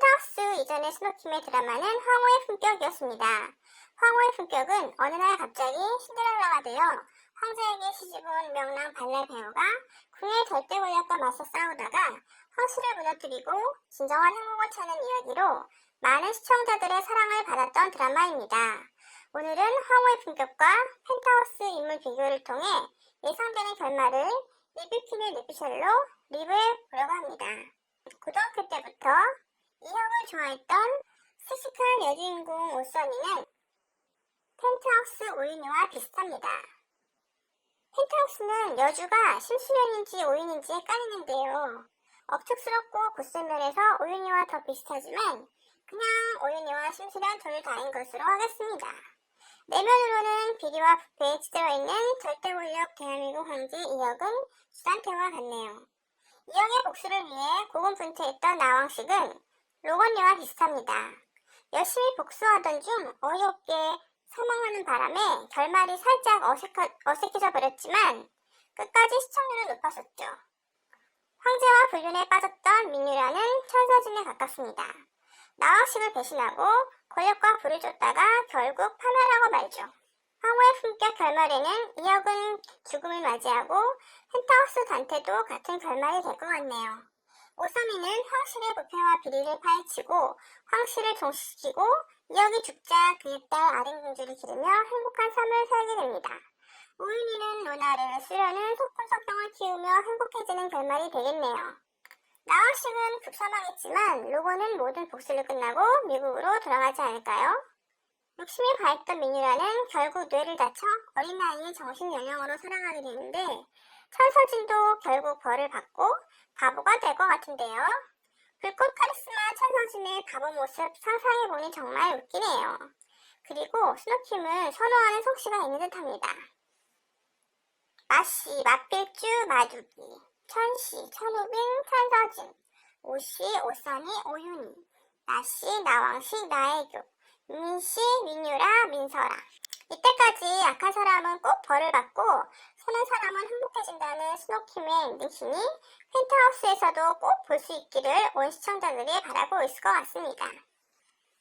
펜트하우스 이전의 스노킴의 드라마는 황후의 품격이었습니다. 황후의 품격은 어느 날 갑자기 신데렐라가 되어 황제에게 시집온 명랑 발랄 배우가 궁의 절대 권력과 맞서 싸우다가 황실을 무너뜨리고 진정한 행복을 찾는 이야기로 많은 시청자들의 사랑을 받았던 드라마입니다. 오늘은 황후의 품격과 펜트하우스 인물 비교를 통해 예상되는 결말을 리뷰퀸의 리뷰셜로 리뷰해 보려고 합니다. 고등학교 때부터 이 형을 좋아했던 씩씩한 여주인공 오선이는 펜트하우스 오윤희와 비슷합니다. 펜트하우스는 여주가 심수련인지 오윤인지 헷갈리는데요. 억측스럽고 굳센면에서 오윤희와 더 비슷하지만 그냥 오윤희와 심수련 둘 다인 것으로 하겠습니다. 내면으로는 비리와 부패에 치들어 있는 절대 권력 대한민국 황제 이혁은 수단태와 같네요. 이영의 복수를 위해 고군분투했던 나왕식은 로건리와 비슷합니다. 열심히 복수하던 중 어이없게 사망하는 바람에 결말이 살짝 어색하, 어색해져 버렸지만 끝까지 시청률은 높았었죠. 황제와 불륜에 빠졌던 민유라는 천서진에 가깝습니다. 나왕식을 배신하고 권력과 부를 쫓다가 결국 파멸하고 말죠. 황후의 품격 결말에는 이혁은 죽음을 맞이하고 펜트하우스 단테도 같은 결말이 될 것 같네요. 오선이는 황실의 부패와 비리를 파헤치고 황실을 종식시키고 이혁이 죽자 그의 딸 아린공주를 기르며 행복한 삶을 살게 됩니다. 우윤이는 로나를 쓰려는 속군속병을 키우며 행복해지는 결말이 되겠네요. 나왕식은 급사망했지만 로고는 모든 복수를 끝나고 미국으로 돌아가지 않을까요? 욕심이 과했던 민유라는 결국 뇌를 다쳐 어린 나이에 정신연령으로 살아가게 되는데 천서진도 결국 벌을 받고 바보가 될 것 같은데요. 불꽃 카리스마 천서진의 바보 모습 상상해보니 정말 웃기네요. 그리고 스노킴을 선호하는 솜씨가 있는 듯합니다. 마씨, 맛빌주, 마두기, 천씨, 천우빈, 천서진, 오씨, 오선이, 오윤희, 나씨, 나왕씨, 나애교, 민씨, 민유라, 민설아. 이때까지 약한 사람은 꼭 벌을 받고 선한 사람은 행복해진다는 스노킴의 엔딩씬이 펜트하우스에서도 꼭 볼 수 있기를 온 시청자들이 바라고 있을 것 같습니다.